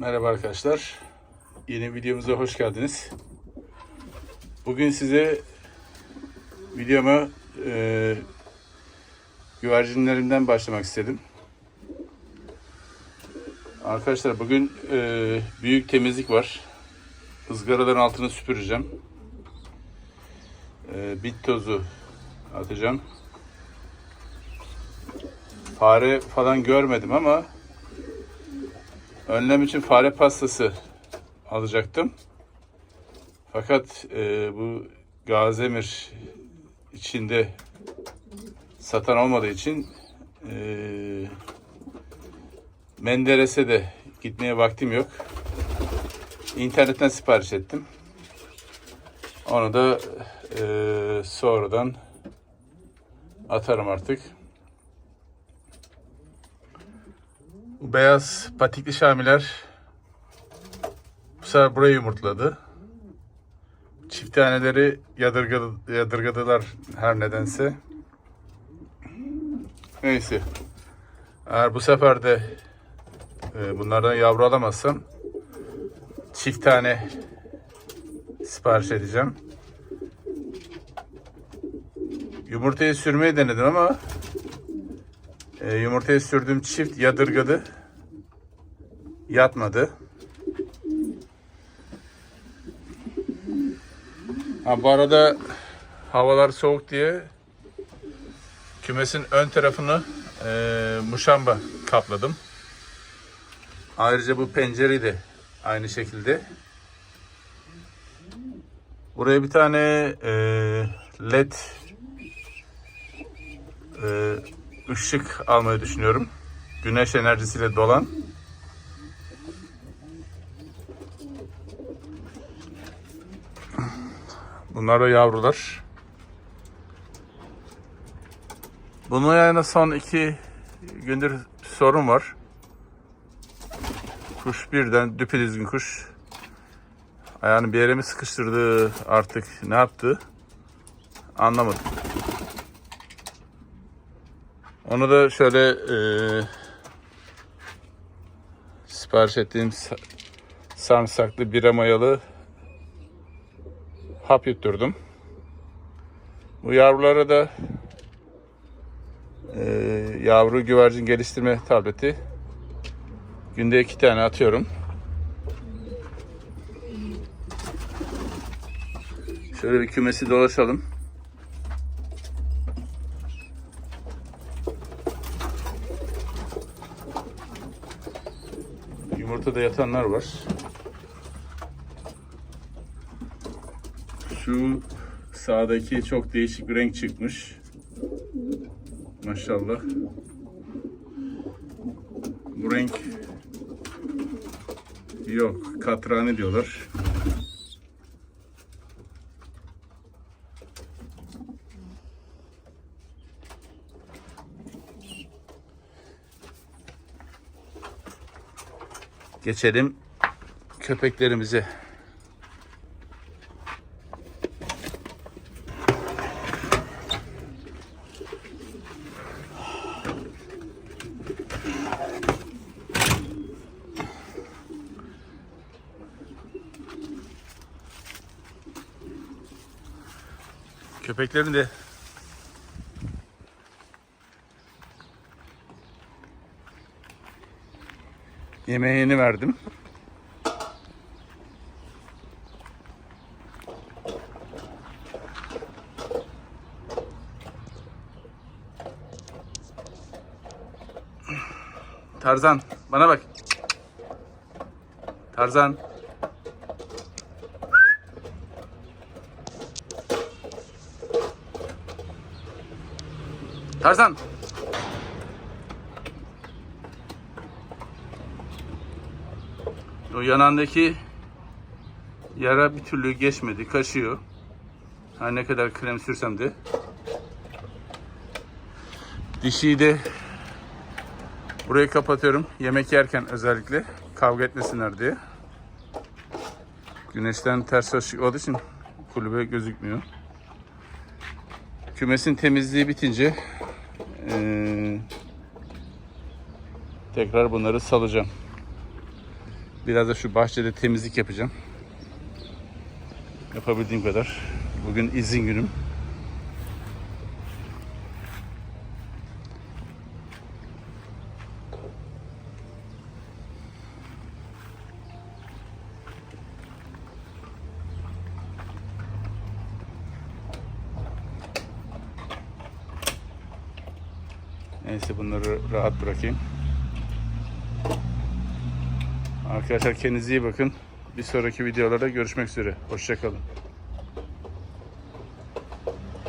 Merhaba arkadaşlar. Yeni videomuza hoş geldiniz. Bugün size videoma e, güvercinlerimden başlamak istedim. Arkadaşlar bugün e, büyük temizlik var. Izgaraların altını süpüreceğim. E, bit tozu atacağım. Fare falan görmedim ama önlem için fare pastası alacaktım. Fakat e, bu Gazemir içinde satan olmadığı için e, Menderes'e de gitmeye vaktim yok. İnternetten sipariş ettim. Onu da e, sonradan atarım artık. Bu beyaz patikli şamiler bu sefer burayı yumurtladı. Çift taneleri yadırgadı, yadırgadılar her nedense. Neyse. Eğer bu sefer de e, bunlardan yavru alamazsam çift tane sipariş edeceğim. Yumurtayı sürmeyi denedim ama e, yumurtayı sürdüğüm çift yadırgadı. Yatmadı. Ha, bu arada havalar soğuk diye kümesin ön tarafını e, muşamba kapladım. Ayrıca bu pencereyi de aynı şekilde. Buraya bir tane e, led e, ışık almayı düşünüyorum. Güneş enerjisiyle dolan. Bunlar da yavrular. Bunun yani son iki gündür sorun var. Kuş birden düpedüzgün kuş. Ayağını bir yere mi sıkıştırdı artık ne yaptı anlamadım. Onu da şöyle e, sipariş ettiğim sa- sarımsaklı bira mayalı hap yutturdum. Bu yavrulara da e, yavru güvercin geliştirme tableti günde iki tane atıyorum. Şöyle bir kümesi dolaşalım. Yumurtada yatanlar var. Şu sağdaki çok değişik bir renk çıkmış. Maşallah. Bu renk yok. Katrani diyorlar. Geçelim köpeklerimize. Köpeklerin de yemeğini verdim. Tarzan bana bak. Tarzan. Tarzan. O yanandaki yara bir türlü geçmedi. Kaşıyor. Her ne kadar krem sürsem de. Dişiyi de burayı kapatıyorum. Yemek yerken özellikle kavga etmesinler diye. Güneşten ters ışık olduğu için kulübe gözükmüyor. Kümesin temizliği bitince eee, tekrar bunları salacağım. Biraz da şu bahçede temizlik yapacağım. Yapabildiğim kadar. Bugün izin günüm. Neyse bunları rahat bırakayım. Arkadaşlar kendinize iyi bakın. Bir sonraki videolarda görüşmek üzere. Hoşçakalın.